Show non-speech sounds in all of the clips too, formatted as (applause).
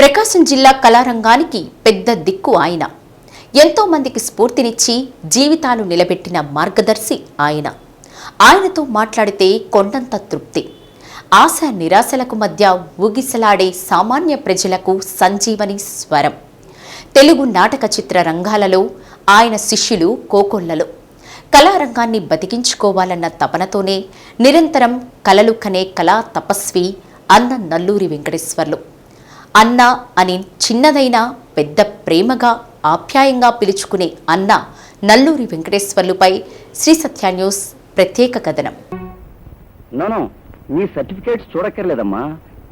ప్రకాశం జిల్లా కళారంగానికి పెద్ద దిక్కు ఆయన. ఎంతో మందికి స్ఫూర్తినిచ్చి జీవితాలు నిలబెట్టిన మార్గదర్శి ఆయన. ఆయనతో మాట్లాడితే కొండంత తృప్తి. ఆశ నిరాశలకు మధ్య ఊగిసలాడే సామాన్య ప్రజలకు సంజీవని స్వరం. తెలుగు నాటక చిత్ర రంగాలలో ఆయన శిష్యులు కోకొల్లలు. కళారంగాన్ని బతికించుకోవాలన్న తపనతోనే నిరంతరం కలలు కనే కళా తపస్వి అన్న నల్లూరి వెంకటేశ్వర్లు. అన్న అని చిన్నదైనా పెద్ద ప్రేమగా ఆప్యాయంగా పిలుచుకునే అన్న నల్లూరి వెంకటేశ్వర్లుపై శ్రీ సత్య న్యూస్ ప్రత్యేక కథనం. నోనో నీ సర్టిఫికేట్స్ చూడక్కర్లేదమ్మా.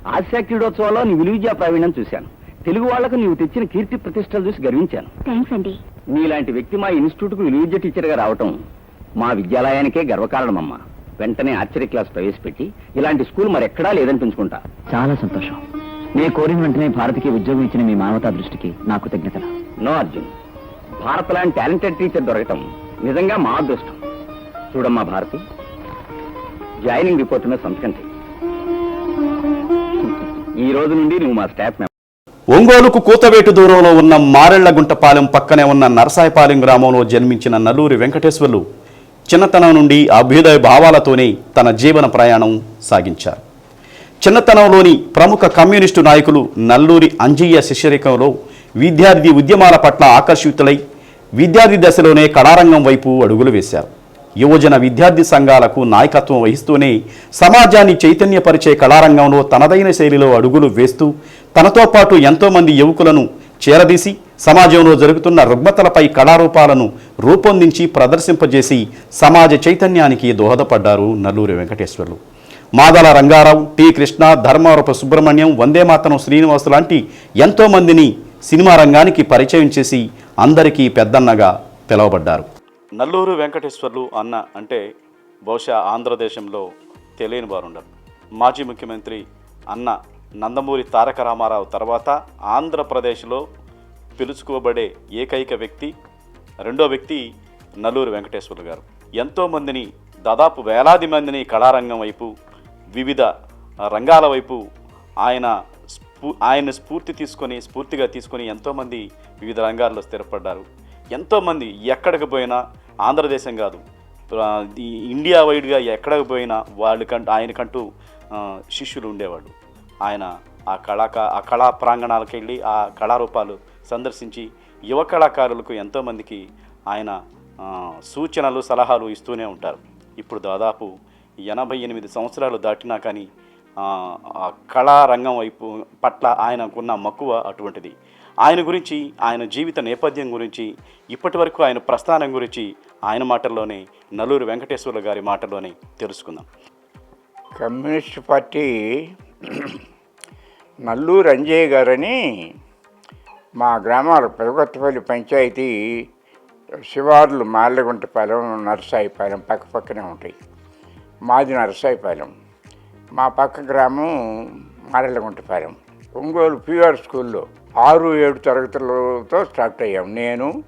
ఆసియా క్రీడోత్సవాల్లో నీ విలువిద్యా ప్రావీణ్యం చూశాను. తెలుగు వాళ్ళకు నీవు తెచ్చిన కీర్తి ప్రతిష్టలు చూసి గర్వించాను. థ్యాంక్స్ అండి. నీలాంటి వ్యక్తి మా ఇన్స్టిట్యూట్కు విలువిద్య టీచర్గా రావటం మా విద్యాలయానికే గర్వకారణమమ్మా. వెంటనే ఆశ్చర్య క్లాస్ ప్రవేశపెట్టి ఇలాంటి స్కూల్ మరెక్కడా లేదనిపించుకుంటా చాలా సంతోషం. నేను కోరిన వెంటనే భారత్కి ఉద్యోగం ఇచ్చిన మీ మానవతా దృష్టికి నాకు కృతజ్ఞతలు. నో అర్జున్. భారత్ లాంటి టాలెంటెడ్ టీచర్ దొరకటం నిజంగా మా అదృష్టం. చూడమ్మా భారతి జాయినింగ్ రిపోర్ట్ మీద సంతకం. ఈ రోజు నుండి నువ్వు మా స్టాఫ్ మెంబర్. ఒంగోలుకు కూతవేటు దూరంలో ఉన్న మారెళ్ళగుంటపాలెం పక్కనే ఉన్న నరసాయపాలెం గ్రామంలో జన్మించిన నల్లూరి వెంకటేశ్వర్లు చిన్నతనం నుండి అభ్యుదయ భావాలతోనే తన జీవన ప్రయాణం సాగించారు. చిన్నతనంలోని ప్రముఖ కమ్యూనిస్టు నాయకులు నల్లూరి అంజయ్య శిష్యరికంలో విద్యార్థి ఉద్యమాల పట్ల ఆకర్షితులై విద్యార్థి దశలోనే కళారంగం వైపు అడుగులు వేశారు. యువజన విద్యార్థి సంఘాలకు నాయకత్వం వహిస్తూనే సమాజాన్ని చైతన్యపరిచే కళారంగంలో తనదైన శైలిలో అడుగులు వేస్తూ తనతో పాటు ఎంతోమంది యువకులను చేరదీసి సమాజంలో జరుగుతున్న రుగ్మతలపై కళారూపాలను రూపొందించి ప్రదర్శింపజేసి సమాజ చైతన్యానికి దోహదపడ్డారు నల్లూరి వెంకటేశ్వర్లు. మాదల రంగారావు టి. కృష్ణ ధర్మారూప సుబ్రహ్మణ్యం వందేమాతనం శ్రీనివాస్ లాంటి ఎంతోమందిని సినిమా రంగానికి పరిచయం చేసి అందరికీ పెద్దన్నగా పిలువబడ్డారు. నల్లూరు వెంకటేశ్వర్లు అన్న అంటే బహుశా ఆంధ్రదేశంలో తెలియని వారు ఉండరు మాజీ ముఖ్యమంత్రి అన్న నందమూరి తారక రామారావు తర్వాత ఆంధ్రప్రదేశ్లో పిలుచుకోబడే ఏకైక వ్యక్తి రెండో వ్యక్తి నల్లూరు వెంకటేశ్వర్లు గారు. ఎంతోమందిని దాదాపు వేలాది మందిని కళారంగం వైపు వివిధ రంగాల వైపు ఆయన స్ఫూ ఆయన స్ఫూర్తి తీసుకొని స్ఫూర్తిగా తీసుకొని ఎంతోమంది వివిధ రంగాల్లో స్థిరపడ్డారు. ఎంతోమంది ఎక్కడికి పోయినా ఆంధ్రదేశం కాదు ఇండియా వైడ్గా ఎక్కడికి పోయినా వాళ్ళకంటూ ఆయనకంటూ శిష్యులు ఉండేవాళ్ళు. ఆయన ఆ కళాకా ఆ కళా ప్రాంగణాలకు వెళ్ళి ఆ కళారూపాలు సందర్శించి యువ కళాకారులకు ఎంతోమందికి ఆయన సూచనలు సలహాలు ఇస్తూనే ఉంటారు. ఇప్పుడు దాదాపు ఎనభై ఎనిమిది సంవత్సరాలు దాటినా కానీ కళారంగం వైపు పట్ల ఆయనకున్న మక్కువ అటువంటిది. ఆయన గురించి ఆయన జీవిత నేపథ్యం గురించి ఇప్పటి వరకు ఆయన ప్రస్థానం గురించి ఆయన మాటల్లోనే నల్లూరు వెంకటేశ్వర్లు గారి మాటల్లోనే తెలుసుకుందాం. కమ్యూనిస్ట్ పార్టీ నల్లూరు అంజయ్య గారని మా గ్రామాలు పెదగొత్తపల్లి పంచాయతీ శివార్లు మాల్లగుంటపాలెం నరసాయిపాలెం పక్క పక్కనే ఉంటాయి. మాది నరసాయిపాలెం మా పక్క గ్రామం మారెళ్ళగుంటపాలెం ఒంగోలు ప్యూఆర్ స్కూల్లో ఆరు ఏడు తరగతులతో స్టార్ట్ అయ్యాం. నేను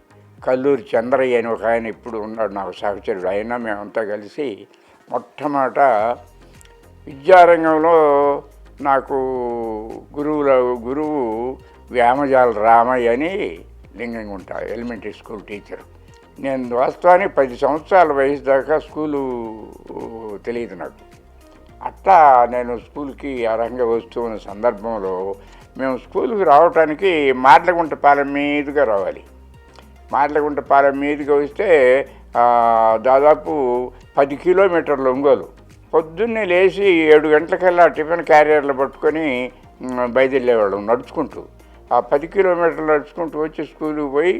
కల్లూరి చంద్రయ్య అని ఒక ఆయన ఇప్పుడు ఉన్నాడు నాకు సహచరుడు. అయినా మేమంతా కలిసి మొట్టమొదట విద్యారంగంలో నాకు గురువుల గురువు వ్యామజాల రామయ్య అని లింగంగుంట ఎలిమెంటరీ స్కూల్ టీచర్. నేను వాస్తవానికి పది సంవత్సరాల వయసు దాకా స్కూలు తెలియదు నాకు. అట్లా నేను స్కూల్కి ఆ వస్తూ ఉన్న సందర్భంలో మేము స్కూల్కి రావడానికి మార్లగుంటపాలెం మీదుగా రావాలి. మార్లగుంటపాలెం మీదుగా వస్తే దాదాపు పది కిలోమీటర్ల ఒంగోలు. పొద్దున్నే లేచి ఏడు గంటలకల్లా టిఫిన్ క్యారియర్లు పట్టుకొని బయలుదేరేవాళ్ళం నడుచుకుంటూ. ఆ పది కిలోమీటర్లు నడుచుకుంటూ వచ్చి స్కూల్కి పోయి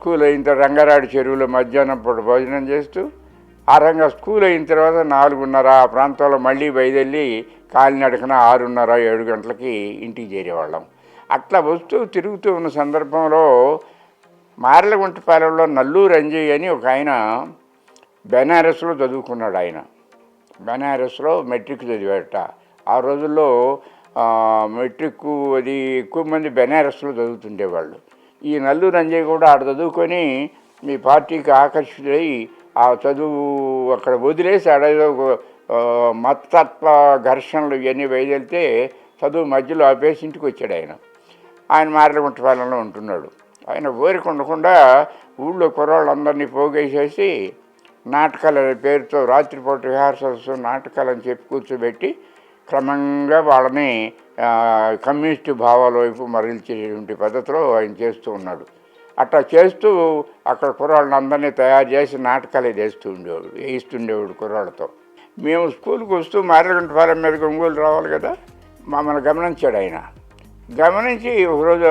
స్కూల్ అయిన తర్వాత రంగారాడు చెరువులో మధ్యాహ్నం పూట భోజనం చేస్తూ ఆ రంగా స్కూల్ అయిన తర్వాత నాలుగున్నర ఆ ప్రాంతంలో మళ్ళీ బయలుదేరి కాలినడకన ఆరున్నర ఏడు గంటలకి ఇంటికి చేరేవాళ్ళం. అట్లా వస్తూ తిరుగుతూ ఉన్న సందర్భంలో మారలగుంటపాలెంలో నల్లూరు అంజయ్య అని ఒక ఆయన బెనారస్లో చదువుకున్నాడు ఆయన. బెనారస్లో మెట్రిక్ చదివాడట. ఆ రోజుల్లో మెట్రిక్ అది ఎక్కువ మంది బెనారస్లో చదువుతుండేవాళ్ళు. ఈ నల్లూరు అంజయ్య కూడా ఆడ చదువుకొని మీ పార్టీకి ఆకర్షితులై ఆ చదువు అక్కడ వదిలేసి ఆడేదో మతత్వ ఘర్షణలు ఇవన్నీ బయలుదేరితే చదువు మధ్యలో ఆపేసి ఇంటికి వచ్చాడు ఆయన. ఆయన మారలగుంటపాలెంలో ఉంటున్నాడు. ఆయన ఊరికి ఉండకుండా ఊళ్ళో కుర్రాళ్ళందరినీ పోగేసేసి నాటకాల పేరుతో రాత్రిపూట రిహార్సల్స్ నాటకాలు అని చెప్పి కూర్చోబెట్టి క్రమంగా వాళ్ళని కమ్యూనిస్టు భావాల వైపు మరల్చేటువంటి పద్ధతిలో ఆయన చేస్తూ ఉన్నాడు. అట్లా చేస్తూ అక్కడ కుర్రాళ్ళని అందరినీ తయారు చేసి నాటకాలు వేస్తూ ఉండేవాడు వేయిస్తుండేవాడు కుర్రాళ్ళతో. మేము స్కూల్కి వస్తూ మారేగుంటపాలెం మీద ఒంగోలు రావాలి కదా మమ్మల్ని గమనించాడు ఆయన. గమనించి ఒకరోజు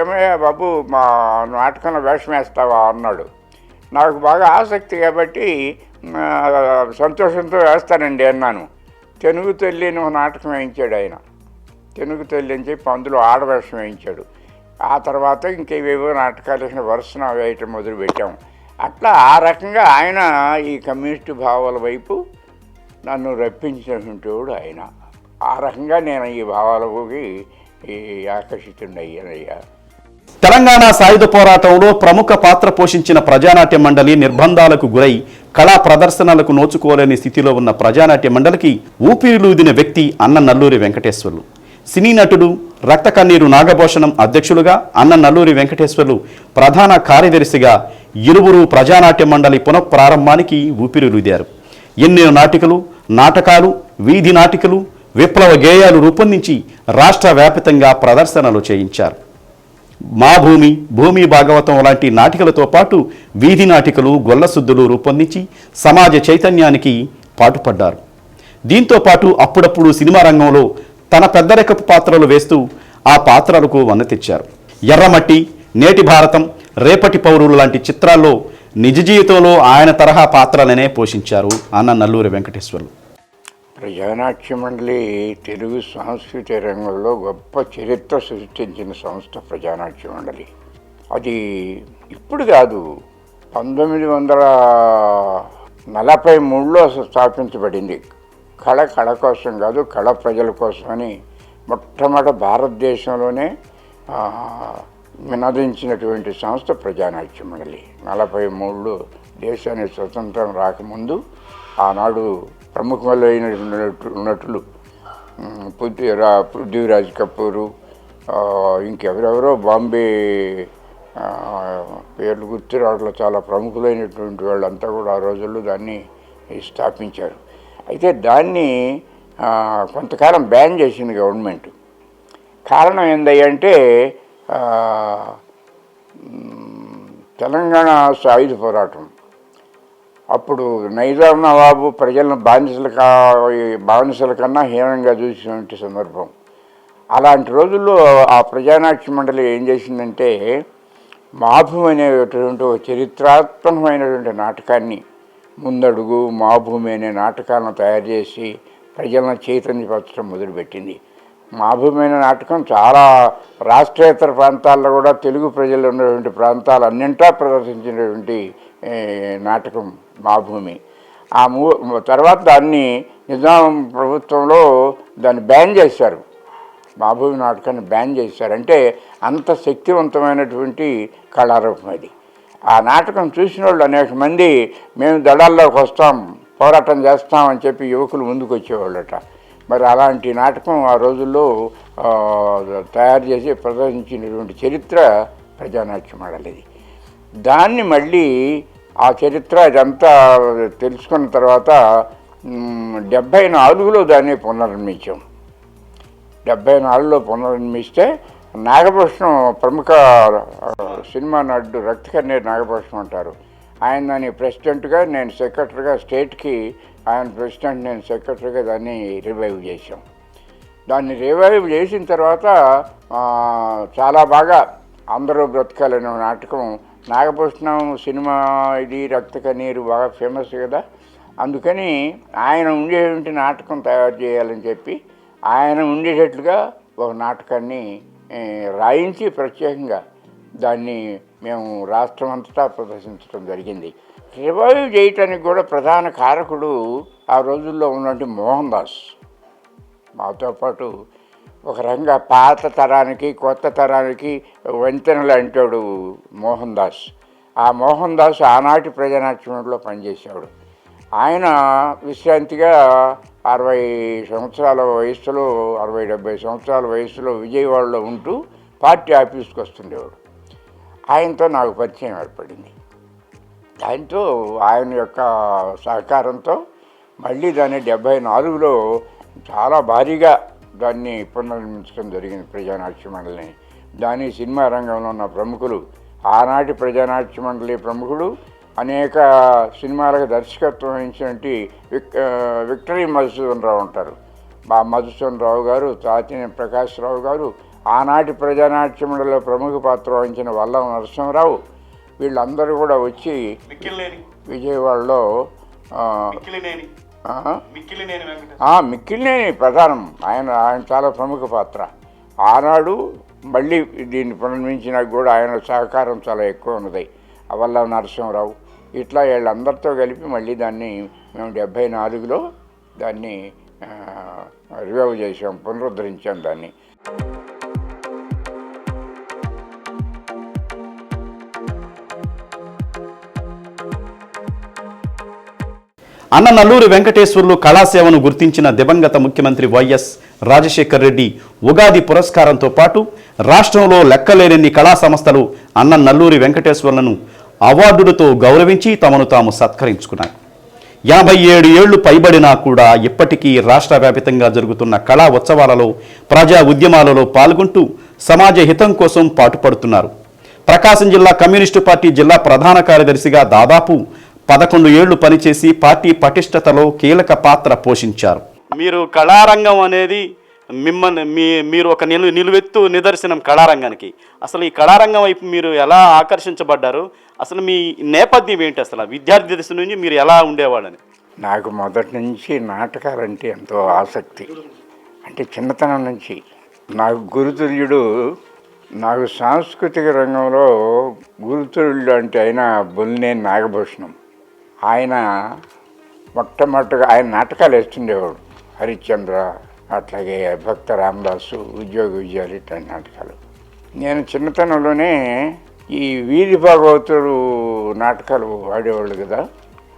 ఏమయ్యా బాబు మా నాటకంలో వేషం వేస్తావా? అన్నాడు. నాకు బాగా ఆసక్తి కాబట్టి సంతోషంతో వేస్తానండి అన్నాను. తెలుగు తల్లి నువ్వు నాటకం వేయించాడు ఆయన. తెనుగు తల్లి అని చెప్పి అందులో ఆడవేషం వేయించాడు. ఆ తర్వాత ఇంకేవేవో నాటకాలు వేసిన వరుసన వేయటం మొదలుపెట్టాము అట్లా ఆ రకంగా ఆయన ఈ కమ్యూనిస్టు భావాల వైపు నన్ను రప్పించినటువంటి వాడు ఆయన. ఆ రకంగా నేను ఈ భావాలకి ఈ ఆకర్షితుండయ్యానయ్యా. తెలంగాణ సాయుధ పోరాటంలో ప్రముఖ పాత్ర పోషించిన ప్రజానాట్య మండలి నిర్బంధాలకు గురై కళా ప్రదర్శనలకు నోచుకోలేని స్థితిలో ఉన్న ప్రజానాట్య మండలికి ఊపిరిలూదిన వ్యక్తి అన్న నల్లూరి వెంకటేశ్వర్లు. సినీ నటుడు రక్త కన్నీరు నాగభూషణం అధ్యక్షులుగా అన్న నల్లూరి వెంకటేశ్వర్లు ప్రధాన కార్యదర్శిగా ఇరువురు ప్రజానాట్య మండలి పునఃప్రారంభానికి ఊపిరిలుదారు. ఎన్నో నాటికలు నాటకాలు వీధి నాటికలు విప్లవ గేయాలు రూపొందించి రాష్ట్ర వ్యాపితంగా ప్రదర్శనలు చేయించారు. మా భూమి భూమి భాగవతం లాంటి నాటికలతో పాటు వీధి నాటికలు గొల్లసుద్దులు రూపొందించి సమాజ చైతన్యానికి పాటుపడ్డారు. దీంతో పాటు అప్పుడప్పుడు సినిమా రంగంలో తన పెద్దరెక్కపు పాత్రలు వేస్తూ ఆ పాత్రలకు వన్న తెచ్చారు. ఎర్రమట్టి నేటి భారతం రేపటి పౌరులు లాంటి చిత్రాల్లో నిజ జీవితంలో ఆయన తరహా పాత్రలనే పోషించారు అన్న నల్లూరి వెంకటేశ్వర్లు. ప్రజానాట్య మండలి తెలుగు సాంస్కృతిక రంగంలో గొప్ప చరిత్ర సృష్టించిన సంస్థ ప్రజానాట్య మండలి అది ఇప్పుడు కాదు పంతొమ్మిది వందల నలభై మూడులో స్థాపించబడింది. కళ కళ కోసం కాదు కళ ప్రజల కోసమని మొట్టమొదటి భారతదేశంలోనే ఆ, వినదించినటువంటి సంస్థ ప్రజానాట్య మండలి. నలభై మూడులో దేశానికి స్వతంత్రం రాకముందు ఆనాడు ప్రముఖులైన నటులు పృథ్వీరా పృథ్వీరాజ్ కపూరు ఇంకెవరెవరో బాంబే పేర్లు గుర్తు రావట్లో చాలా ప్రముఖులైనటువంటి వాళ్ళంతా కూడా ఆ రోజుల్లో దాన్ని స్థాపించారు. అయితే దాన్ని కొంతకాలం బ్యాన్ చేసింది గవర్నమెంట్. కారణం ఏందంటే తెలంగాణ సాయుధ పోరాటం. అప్పుడు నైజాం నవాబు ప్రజలను బానిసల కా బానిసల కన్నా హీనంగా చూసినటువంటి సందర్భం. అలాంటి రోజుల్లో ఆ ప్రజానాట్య మండలి ఏం చేసిందంటే మాభం అనేటువంటి చరిత్రాత్మకమైనటువంటి నాటకాన్ని ముందడుగు మాభూమి అనే నాటకాలను తయారు చేసి ప్రజలను చైతన్యపరచడం మొదలుపెట్టింది. మాభూమి అనే నాటకం చాలా రాష్ట్రేతర ప్రాంతాల్లో కూడా తెలుగు ప్రజలు ఉన్నటువంటి ప్రాంతాలన్నింటా ప్రదర్శించినటువంటి నాటకం నాటకం మాభూమి. ఆ మూ తర్వాత దాన్ని నిజాం ప్రభుత్వంలో దాన్ని బ్యాన్ చేశారు. మాభూమి నాటకాన్ని బ్యాన్ చేశారు. అంటే అంత శక్తివంతమైనటువంటి కళారూపం అది. ఆ నాటకం చూసిన వాళ్ళు అనేక మంది మేము దళాల్లోకి వస్తాం పోరాటం చేస్తాం అని చెప్పి యువకులు ముందుకు వచ్చేవాళ్ళట మరి అలాంటి నాటకం ఆ రోజుల్లో తయారు చేసి ప్రదర్శించినటువంటి చరిత్ర ప్రజానాట్యం ఆడలేదు దాన్ని మళ్ళీ ఆ చరిత్ర ఇదంతా తెలుసుకున్న తర్వాత డెబ్భై నాలుగులో దాన్ని పునర్నిర్మించాం. డెబ్భై నాలుగులో పునర్నిర్మిస్తే నాగభూషణం ప్రముఖ సినిమా నటుడు రక్తకన్నీరు నాగభూషణం అంటారు ఆయన దాని ప్రెసిడెంట్గా నేను సెక్రటరీగా స్టేట్కి ఆయన ప్రెసిడెంట్ నేను సెక్రటరీగా దాన్ని రివైవ్ చేశాం. దాన్ని రివైవ్ చేసిన తర్వాత చాలా బాగా అందరూ బ్రతకాలనే నాటకం. నాగభూషణం సినిమా ఇది రక్తకన్నీరు బాగా ఫేమస్ కదా. అందుకని ఆయన ఉండేటువంటి నాటకం తయారు చేయాలని చెప్పి ఆయన ఉండేటట్లుగా ఒక నాటకాన్ని రాయించి ప్రత్యేకంగా దాన్ని మేము రాష్ట్రం అంతటా ప్రదర్శించడం జరిగింది. రివైవ్ చేయటానికి కూడా ప్రధాన కారకుడు ఆ రోజుల్లో ఉన్నటువంటి మోహన్ దాస్. మాతో పాటు ఒక రంగా పాత తరానికి కొత్త తరానికి వంతెనలు అంటాడు మోహన్ దాస్. ఆ మోహన్ దాస్ ఆనాటి ప్రజానాట్యంలో పనిచేశాడు ఆయన విశ్రాంతిగా అరవై సంవత్సరాల వయసులో అరవై డెబ్బై సంవత్సరాల వయసులో విజయవాడలో ఉంటూ పార్టీ ఆఫీస్కి వస్తుండేవాడు. ఆయనతో నాకు పరిచయం ఏర్పడింది. దాంతో ఆయన యొక్క సహకారంతో మళ్ళీ దాన్ని డెబ్భై నాలుగులో చాలా భారీగా దాన్ని పునర్నిర్మించడం జరిగింది ప్రజానాట్య మండలిని. దాని సినిమా రంగంలో ఉన్న ప్రముఖులు ఆనాటి ప్రజానాట్య మండలి ప్రముఖుడు అనేక సినిమాలకు దర్శకత్వం వహించినటువంటి విక్ విక్టరీ మధుసూదన్ రావు ఉంటారు. మా మధుసూదన్ రావు గారు తాతిని ప్రకాష్ రావు గారు ఆనాటి ప్రజానాట్య మండలిలో ప్రముఖ పాత్ర వహించిన వల్ల నరసింహరావు వీళ్ళందరూ కూడా వచ్చి విజయవాడలో మిక్కిలినేని. ప్రధానం. ఆయన ఆయన చాలా ప్రముఖ పాత్ర. ఆనాడు మళ్ళీ దీన్ని పునర్మించినా కూడా ఆయన సహకారం చాలా ఎక్కువ ఉన్నది వల్ల నరసింహరావు. ఇట్లా వీళ్ళందరితో కలిపి మళ్ళీ దాన్ని మేము డెబ్భై నాలుగులో దాన్ని రివైవ్ చేసాం పునరుద్ధరించాం దాన్ని. అన్న నల్లూరి వెంకటేశ్వర్లు కళాసేవను గుర్తించిన దివంగత ముఖ్యమంత్రి వైఎస్ రాజశేఖర్ రెడ్డి ఉగాది పురస్కారంతో పాటు రాష్ట్రంలో లెక్కలేనన్ని కళా సంస్థలు అన్న నల్లూరి వెంకటేశ్వర్లను అవార్డులతో గౌరవించి తమను తాము సత్కరించుకున్నారు యాభై ఏడు ఏళ్ళు పైబడినా కూడా ఇప్పటికీ రాష్ట్ర వ్యాపితంగా జరుగుతున్న కళా ఉత్సవాలలో ప్రజా ఉద్యమాలలో పాల్గొంటూ సమాజ హితం కోసం పాటుపడుతున్నారు. ప్రకాశం జిల్లా కమ్యూనిస్టు పార్టీ జిల్లా ప్రధాన కార్యదర్శిగా దాదాపు పదకొండు ఏళ్ళు పనిచేసి పార్టీ పటిష్టతలో కీలక పాత్ర పోషించారు. మీరు కళారంగం అనేది మిమ్మల్ని మీ మీరు ఒక నిలు నిలువెత్తు నిదర్శనం కళారంగానికి. అసలు ఈ కళారంగం వైపు మీరు ఎలా ఆకర్షించబడ్డారు? అసలు మీ నేపథ్యం ఏంటి అసలు? విద్యార్థి దశ నుంచి మీరు ఎలా ఉండేవాళ్ళని? నాకు మొదటి నుంచి నాటకాలంటే ఎంతో ఆసక్తి. అంటే చిన్నతనం నుంచి. నాకు గురుతుల్యుడు నాకు సాంస్కృతిక రంగంలో గురుతుల్యుడు అంటే ఆయన బొల్లినేని నాగభూషణం. ఆయన మొట్టమొదటిగా ఆయన నాటకాలు వేస్తుండేవాడు. హరిశ్చంద్ర అట్లాగే భక్త రామదాసు ఉద్యోగ విజయాలు ఇట్లాంటి నాటకాలు. నేను చిన్నతనంలోనే ఈ వీధి భాగవతుడు నాటకాలు ఆడేవాళ్ళు కదా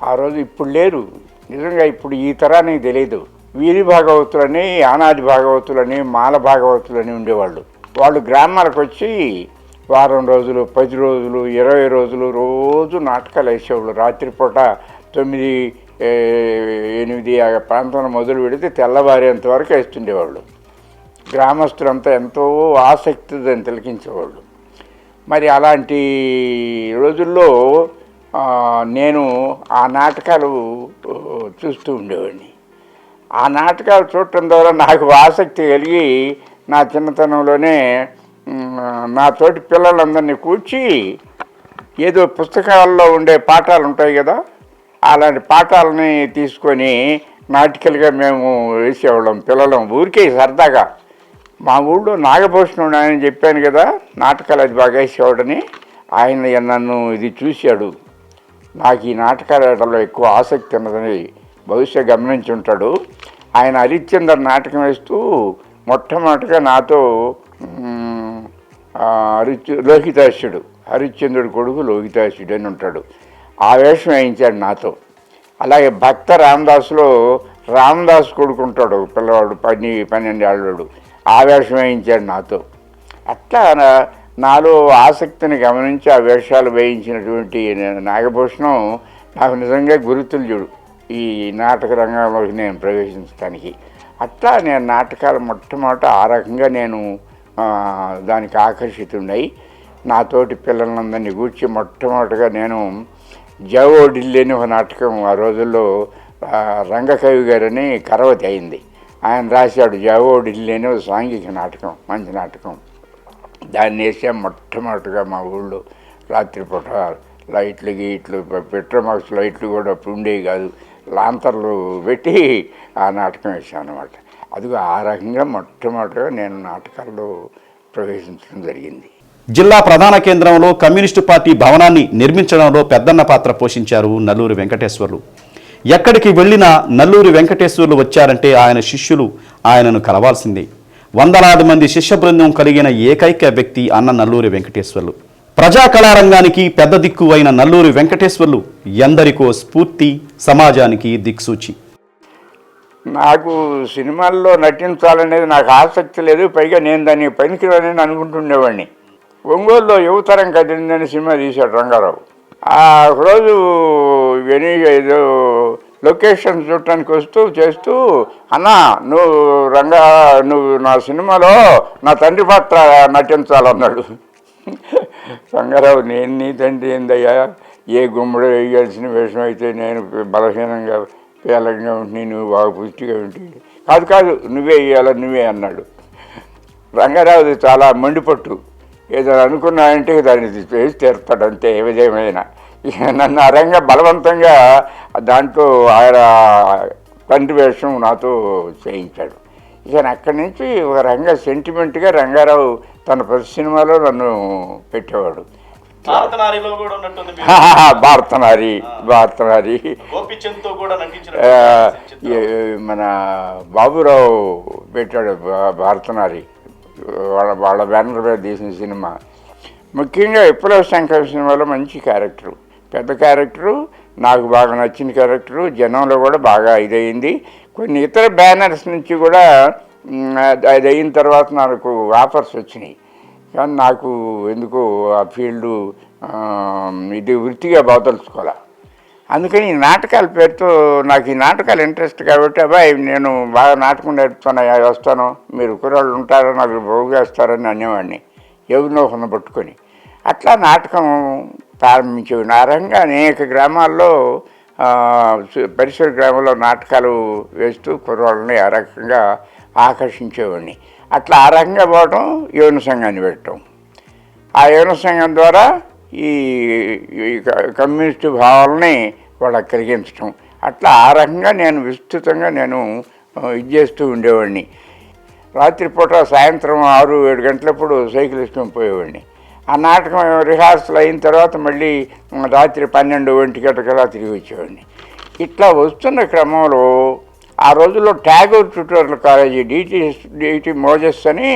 ఆ రోజు ఇప్పుడు లేరు. నిజంగా ఇప్పుడు ఈ తరానికి తెలియదు. వీరి భాగవతులని ఆనాది భాగవతులని మాల భాగవతులని ఉండేవాళ్ళు. వాళ్ళు గ్రామాలకు వచ్చి వారం రోజులు పది రోజులు ఇరవై రోజులు రోజు నాటకాలు వేసేవాళ్ళు. రాత్రిపూట తొమ్మిది ఎనిమిది ఆ ప్రాంతంలో మొదలు పెడితే తెల్లవారేంత వరకు వేస్తుండేవాళ్ళు. గ్రామస్తులంతా ఎంతో ఆసక్తి దాన్ని తిలకించేవాళ్ళు. మరి అలాంటి రోజుల్లో నేను ఆ నాటకాలు చూస్తూ ఉండేవాడిని. ఆ నాటకాలు చూడటం ద్వారా నాకు ఆసక్తి కలిగి నా చిన్నతనంలోనే నా తోటి పిల్లలందరినీ కూర్చి ఏదో పుస్తకాల్లో ఉండే పాఠాలు ఉంటాయి కదా అలాంటి పాఠాలని తీసుకొని నాటికల్గా మేము వేసేవాళ్ళం పిల్లలం ఊరికే సరదాగా. మా ఊళ్ళో నాగభూషణుడు ఆయన చెప్పాను కదా నాటకాలు అది బాగా వేసేవాడని ఆయన నన్ను ఇది చూశాడు. నాకు ఈ నాటకాలలో ఎక్కువ ఆసక్తి ఉన్నదని భవిష్యత్ గమనించి ఉంటాడు. ఆయన హరిశ్చంద్ర నాటకం వేస్తూ మొట్టమొదటిగా నాతో హరిచ లోహితాసుడు హరిశ్చంద్రుడి కొడుకు లోహితాసుడు అని ఉంటాడు. ఆ వేషం వేయించాడు నాతో. అలాగే భక్త రామదాసులో రామదాస్ కొడుకు ఉంటాడు పిల్లవాడు పని పన్నెండు ఏళ్ళవాడు ఆ వేషం వేయించాడు నాతో. అట్లా నా- నాలో ఆసక్తిని గమనించి ఆ వేషాలు వేయించినటువంటి నాగభూషణం నాకు నిజంగా గురుతుల్యుడు ఈ నాటక రంగంలోకి నేను ప్రవేశించడానికి అట్లా నేను నాటకాలు మొట్టమొదట ఆ రకంగా నేను దానికి ఆకర్షితున్నాయి నాతోటి పిల్లలందరినీ కూర్చి మొట్టమొదటిగా నేను జవో ఢిల్లీ అని ఒక నాటకం ఆ రోజుల్లో రంగకవి గారని కరవతి అయింది. ఆయన రాశాడు జవో ఢిల్లీ అని ఒక సాంఘిక నాటకం మంచి నాటకం. దాన్ని వేసాం మొట్టమొదటిగా మా ఊళ్ళో. రాత్రిపూట లైట్లు గీట్లు పెట్రోమాక్స్ లైట్లు కూడా అప్పుడు ఉండేవి కాదు. లాంతర్లు పెట్టి ఆ నాటకం వేసాను అనమాట అదిగో ఆ రకంగా మొట్టమొదటిగా నేను నాటకాల్లో ప్రవేశించడం జరిగింది. జిల్లా ప్రధాన కేంద్రంలో కమ్యూనిస్టు పార్టీ భవనాన్ని నిర్మించడంలో పెద్దన్న పాత్ర పోషించారు నల్లూరి వెంకటేశ్వర్లు. ఎక్కడికి వెళ్ళినా నల్లూరి వెంకటేశ్వర్లు వచ్చారంటే ఆయన శిష్యులు ఆయనను కలవాల్సిందే. వందలాది మంది శిష్య బృందం కలిగిన ఏకైక వ్యక్తి అన్న నల్లూరి వెంకటేశ్వర్లు. ప్రజా కళారంగానికి పెద్ద దిక్కు అయిన నల్లూరి వెంకటేశ్వర్లు ఎందరికో స్ఫూర్తి సమాజానికి దిక్సూచి. నాకు సినిమాల్లో నటించాలనేది నాకు ఆసక్తి లేదు. పైగా నేను దాన్ని పనికిరాని అనుకుంటుండేవాడిని. ఒంగోలులో యువతరం కదిలిందని సినిమా తీశాడు రంగారావు. ఆ రోజు వెనీ ఏదో లొకేషన్ చూడటానికి వస్తూ చేస్తూ అన్నా నువ్వు రంగా నువ్వు నా సినిమాలో నా తండ్రి పాత్ర నటించాలన్నాడు. రంగారావు నేను నీ తండ్రి ఏందయ్యా? ఏ గుమ్మడి వేయాల్సిన వేషం అయితే నేను బలహీనంగా పేలంగా ఉండి నువ్వు బాగా పుష్టిగా ఉంటే కాదు కాదు నువ్వే వేయాల నువ్వే అన్నాడు. రంగారావుది చాలా మండిపట్టు. ఏదో అనుకున్నాయంటే దాన్ని వేసి తీరుతాడు అంతే ఏ ఇక నన్ను ఆ రంగా బలవంతంగా దాంట్లో ఆయన తండ్రి వేషం నాతో చేయించాడు. ఇక అక్కడి నుంచి ఒక రంగ సెంటిమెంట్గా రంగారావు తన ప్రతి సినిమాలో నన్ను పెట్టేవాడు. భారతనారిలో కూడా ఉన్నట్టుంది మీరు. భారతనారి భారతనారి. గోపిచంద్తో కూడా నటించిన ఆ, ఈ- మన బాబురావు పెట్టాడు భారతనారి వాళ్ళ వాళ్ళ బ్యానర్ మీద తీసిన సినిమా. ముఖ్యంగా విప్లవ శంకర్ సినిమాలో మంచి క్యారెక్టరు. పెద్ద క్యారెక్టరు నాకు బాగా నచ్చిన క్యారెక్టరు జనంలో కూడా బాగా ఇదయింది. కొన్ని ఇతర బ్యానర్స్ నుంచి కూడా అది అయిన తర్వాత నాకు ఆఫర్స్ వచ్చినాయి. కానీ నాకు ఎందుకో ఆ ఫీల్డు ఇది వృత్తిగా బాధలుచుకోవాలి అందుకని ఈ నాటకాల పేరుతో నాకు ఈ నాటకాలు ఇంట్రెస్ట్ కాబట్టి అబ్బాయి నేను బాగా నాటకం నేర్పుతాను వస్తాను మీరు కుర్రాళ్ళు ఉంటారో నాకు బాగు చేస్తారని అనేవాడిని ఎవరినో ఒకరిని పట్టుకొని. అట్లా నాటకం ప్రారంభించేవాడిని. ఆ రంగా అనేక గ్రామాల్లో పరిసర గ్రామంలో నాటకాలు వేస్తూ కుర్రాళ్ళని ఆ రకంగా ఆకర్షించేవాడిని. అట్లా ఆ రకంగా పోవటం యువన సంఘాన్ని పెట్టడం ఆ యువన సంఘం ద్వారా ఈ కమ్యూనిస్టు భావాలని వాళ్ళకి కలిగించడం అట్లా ఆ రకంగా నేను విస్తృతంగా నేను ఇది చేస్తూ ఉండేవాడిని. రాత్రిపూట సాయంత్రం ఆరు ఏడు గంటలప్పుడు సైకిల్ వేసుకొని పోయేవాడిని. ఆ నాటకం రిహార్సల్ అయిన తర్వాత మళ్ళీ రాత్రి పన్నెండు ఒంటి గంటకల్లా తిరిగి వచ్చేవాడిని. ఇట్లా వస్తున్న క్రమంలో ఆ రోజుల్లో Tagore tutorial college DT DT Moses అని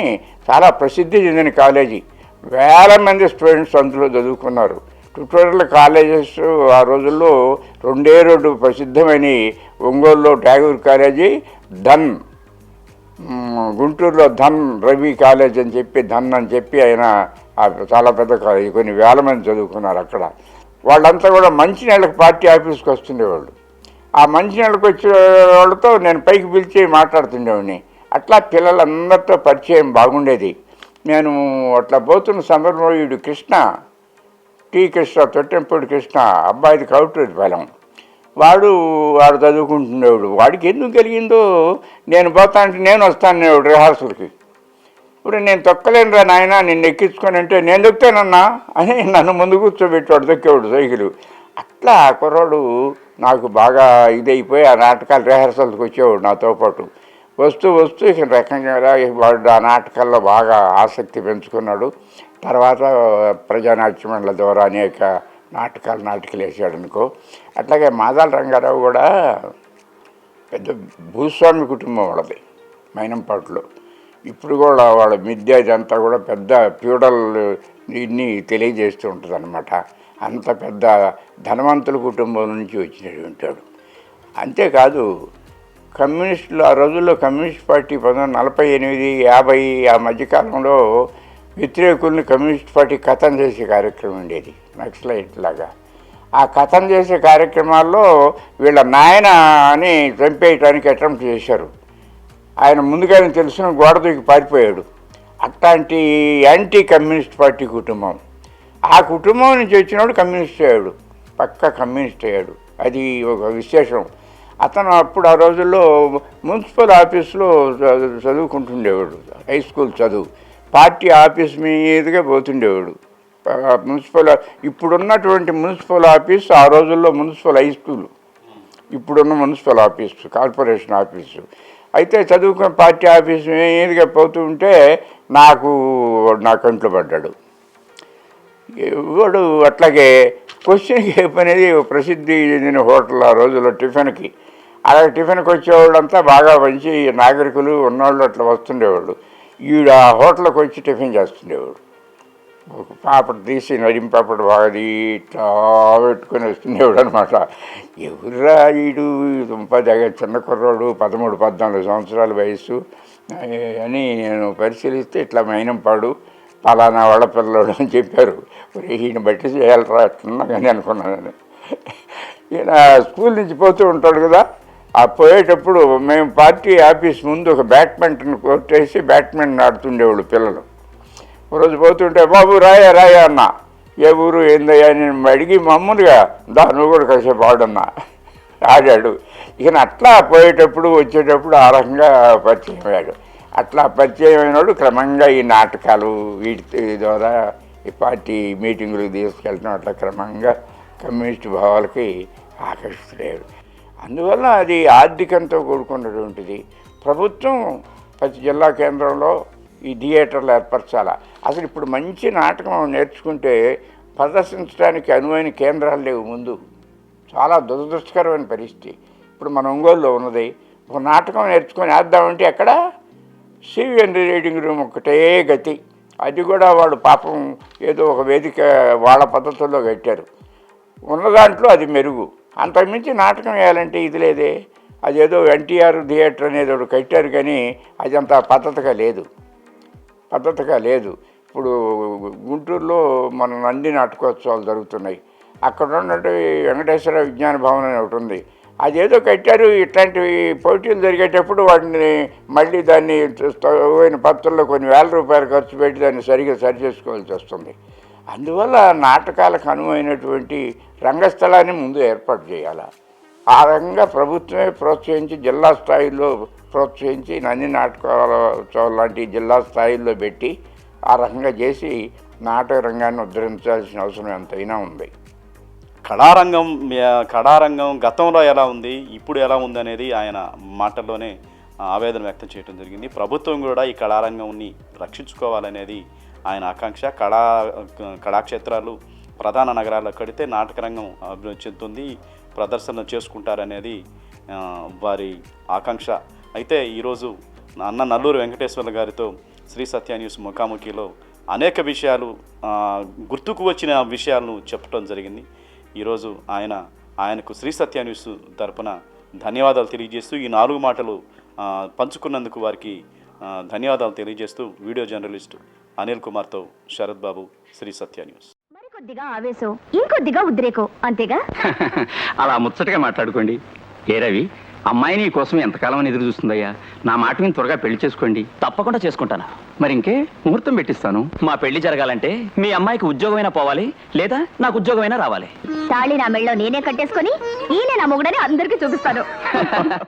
చాలా ప్రసిద్ధి చెందిన కాలేజీ. వేల మంది స్టూడెంట్స్ అందులో చదువుకున్నారు. ట్యూటోరియల్ కాలేజెస్ ఆ రోజుల్లో రెండే రెండు ప్రసిద్ధమైన ఒంగోలులో ట్యాగూర్ కాలేజీ ధన్ గుంటూరులో ధన్ రవి కాలేజ్ అని చెప్పి ధన్ అని చెప్పి ఆయన చాలా పెద్ద కాలేజీ. కొన్ని వేల మంది చదువుకున్నారు అక్కడ. వాళ్ళంతా కూడా మంచి నెలకు పార్టీ ఆఫీస్కి వస్తుండేవాళ్ళు. ఆ మంచినీళ్ళకి వచ్చే వాళ్ళతో నేను పైకి పిలిచి మాట్లాడుతుండేవాడిని. అట్లా పిల్లలందరితో పరిచయం బాగుండేది. నేను అట్లా పోతున్న సందర్భంలో వీడు కృష్ణ టీ కృష్ణ తొట్టెంపూడి కృష్ణ అబ్బాయిది కౌటూరి బలం. వాడు వాడు చదువుకుంటుండేవాడు. వాడికి ఎందుకు కలిగిందో నేను పోతానంటే నేను వస్తాను రిహార్సల్కి. ఇప్పుడు నేను తొక్కలేనురా నాయన నిన్ను ఎక్కించుకొని అంటే నేను దొక్కానన్నా అని నన్ను ముందు కూర్చోబెట్టాడు దొక్కేవాడు సైకిలు. అట్లా కుర్రాడు నాకు బాగా ఇదైపోయి ఆ నాటకాలు రిహార్సల్కి వచ్చేవాడు నాతో పాటు. వస్తూ వస్తూ ఇక రకంగా వాడు ఆ నాటకాల్లో బాగా ఆసక్తి పెంచుకున్నాడు. తర్వాత ప్రజానాట్యమండల ద్వారా అనేక నాటకాలు నాటకాలు వేసాడు అనుకో. అట్లాగే మాదాల రంగారావు కూడా పెద్ద భూస్వామి కుటుంబం వాళ్ళది మైనంపాట్లో. ఇప్పుడు కూడా వాళ్ళ మిద్య అదంతా కూడా పెద్ద ఫ్యూడల్ దీన్ని తెలియజేస్తూ ఉంటుంది అనమాట అంత పెద్ద ధనవంతుల కుటుంబం నుంచి వచ్చినట్టు ఉంటాడు. అంతేకాదు కమ్యూనిస్టులు ఆ రోజుల్లో కమ్యూనిస్ట్ పార్టీ పంతొమ్మిది నలభై ఎనిమిది యాభై ఆ మధ్యకాలంలో వ్యతిరేకుల్ని కమ్యూనిస్ట్ పార్టీ కథం చేసే కార్యక్రమం ఉండేది నక్సలైట్ లాగా. ఆ కథం చేసే కార్యక్రమాల్లో వీళ్ళ నాయన అని చంపేయటానికి అటెంప్ట్ చేశారు. ఆయన ముందుగానే తెలుసుకుని గోడ దూకి పారిపోయాడు. అట్లాంటి యాంటీ కమ్యూనిస్ట్ పార్టీ కుటుంబం. ఆ కుటుంబం నుంచి వచ్చినోడు కమ్యూనిస్ట్ అయ్యాడు. పక్క కమ్యూనిస్ట్ అయ్యాడు. అది ఒక విశేషం. అతను అప్పుడు ఆ రోజుల్లో మున్సిపల్ ఆఫీస్లో చదువు- చదువుకుంటుండేవాడు. హై స్కూల్ చదువు. పార్టీ ఆఫీస్ మీదుగా పోతుండేవాడు. మున్సిపల్ ఇప్పుడున్నటువంటి మున్సిపల్ ఆఫీస్ ఆ రోజుల్లో మున్సిపల్ హై స్కూల్. ఇప్పుడున్న మున్సిపల్ ఆఫీసు కార్పొరేషన్ ఆఫీసు. అయితే చదువుకున్న పార్టీ ఆఫీస్ మీదుగా పోతుంటే నాకు నా కంట్లో పడ్డాడు. వాడు అట్లాగే క్వశ్చన్ కేఫ్ అనేది ప్రసిద్ధి చెందిన హోటల్ ఆ రోజుల్లో టిఫిన్కి. అలాగే టిఫిన్కి వచ్చేవాళ్ళంతా బాగా మంచి నాగరికులు ఉన్నవాళ్ళు అట్లా వస్తుండేవాళ్ళు. ఈడు ఆ హోటల్కి వచ్చి టిఫిన్ చేస్తుండేవాడు. ఒక పాపడు తీసి నరింపాపడు బాగా ఇట్లా పెట్టుకొని వస్తుండేవాడు అనమాట ఎవర్రా వీడు దుంపదగ చిన్న కుర్రాడు పదమూడు పద్నాలుగు సంవత్సరాల వయసు అని నేను పరిశీలిస్తే ఇట్లా మైనంపాడు. పలానా వాళ్ళ పిల్లడు అని చెప్పారు. ఈయన బట్టి చేయాలరా అట్లా కానీ అనుకున్నాను ఈయన స్కూల్ నుంచి పోతూ ఉంటాడు కదా. ఆ పోయేటప్పుడు మేము పార్టీ ఆఫీస్ ముందు ఒక బ్యాడ్మింటన్ కోర్ట్ వేసి బ్యాడ్మింటన్ ఆడుతుండేవాళ్ళు పిల్లలు. రోజు పోతుంటే బాబు రాయా రాయా అన్న. ఏ ఊరు ఏందయ్యా? నేను అడిగి మామూలుగా దా నువ్వు కూడా కాసేపు ఆడన్నా. ఆడాడు. ఇక అట్లా పోయేటప్పుడు వచ్చేటప్పుడు ఆ రకంగా పరిచయం అయ్యాడు. అట్లా పరిచయం అయినాడు క్రమంగా ఈ నాటకాలు వీటి ద్వారా ఈ పార్టీ మీటింగులకు తీసుకెళ్ళడం అట్లా క్రమంగా కమ్యూనిస్ట్ భావాలకి ఆకర్షితుడయ్యాడు అందువల్ల అది ఆర్థికంతో కూడుకున్నటువంటిది. ప్రభుత్వం ప్రతి జిల్లా కేంద్రంలో ఈ థియేటర్లు ఏర్పరచాలా? అసలు ఇప్పుడు మంచి నాటకం నేర్చుకుంటే ప్రదర్శించడానికి అనువైన కేంద్రాలు లేవు ముందు. చాలా దురదృష్టకరమైన పరిస్థితి. ఇప్పుడు మన ఒంగోలులో ఉన్నది. ఒక నాటకం నేర్చుకొని వేద్దామంటే ఎక్కడ? సివిఎన్ రీడింగ్ రూమ్ ఒకటే గతి. అది కూడా వాళ్ళు పాపం ఏదో ఒక వేదిక వాళ్ళ పద్ధతుల్లో కట్టారు. ఉన్న దాంట్లో అది మెరుగు. అంతకుమించి నాటకం వేయాలంటే ఇది లేదే. అదేదో ఎన్టీఆర్ థియేటర్ అనేది ఒకటి కట్టారు కానీ అది అంత పద్ధతిగా లేదు. పద్ధతిగా లేదు. ఇప్పుడు గుంటూరులో మన నంది నాటకోత్సవాలు జరుగుతున్నాయి. అక్కడ ఉన్నట్టు వెంకటేశ్వర విజ్ఞాన భవన్ అని ఒకటి ఉంది. అదేదో కట్టారు ఇట్లాంటివి పోటీలు జరిగేటప్పుడు వాటిని మళ్ళీ దాన్ని పోయిన పత్రుల్లో కొన్ని వేల రూపాయలు ఖర్చు పెట్టి దాన్ని సరిగ్గా సరి చేసుకోవాల్సి వస్తుంది. అందువల్ల నాటకాలకు అనువైనటువంటి రంగస్థలాన్ని ముందు ఏర్పాటు చేయాలి. ఆ రకంగా ప్రభుత్వమే ప్రోత్సహించి జిల్లా స్థాయిలో ప్రోత్సహించి నంది నాటకాల లాంటి జిల్లా స్థాయిలో పెట్టి ఆ రకంగా చేసి నాటక రంగాన్ని ఉద్ధరించాల్సిన అవసరం ఎంతైనా ఉంది. కళారంగం కళారంగం గతంలో ఎలా ఉంది ఇప్పుడు ఎలా ఉంది అనేది ఆయన మాటల్లోనే ఆవేదన వ్యక్తం చేయడం జరిగింది. ప్రభుత్వం కూడా ఈ కళారంగంని రక్షించుకోవాలనేది ఆయన ఆకాంక్ష. కళా కళాక్షేత్రాలు ప్రధాన నగరాల్లో కడితే నాటకరంగం అభివృద్ధి చెందుతుంది ప్రదర్శన చేసుకుంటారనేది వారి ఆకాంక్ష. అయితే ఈరోజు అన్న నల్లూరు వెంకటేశ్వర్ల గారితో శ్రీ సత్య న్యూస్ ముఖాముఖిలో అనేక విషయాలు గుర్తుకు వచ్చిన విషయాలను చెప్పడం జరిగింది. ఈరోజు ఆయన ఆయనకు శ్రీ సత్య న్యూస్ తరపున ధన్యవాదాలు తెలియజేస్తూ ఈ నాలుగు మాటలు పంచుకున్నందుకు వారికి ధన్యవాదాలు తెలియజేస్తూ వీడియో జర్నలిస్ట్ అనిల్ కుమార్తో శరత్ బాబు శ్రీ సత్య న్యూస్. మరికొద్దిగా ఆవేశం ఇంకొద్దిగా ఉద్రేకం అంతేగా? (laughs) అలా ముచ్చటగా మాట్లాడుకోండి. ఏ రవి? అమ్మాయి నీ కోసం ఎంతకాలం అని ఎదురు చూస్తుందయ్యా నా మాట మీద త్వరగా పెళ్ళి చేసుకోండి. తప్పకుండా చేసుకుంటాను. మరి ఇంకే ముహూర్తం పెట్టిస్తాను. మా పెళ్ళి జరగాలంటే మీ అమ్మాయికి ఉద్యోగమైనా పోవాలి లేదా నాకు ఉద్యోగమైనా రావాలి. తాళి నా మెళ్ళలో నేనే కట్టేసుకొని ఈయన నా మొగుడని అందరికీ చూపిస్తాను. (laughs)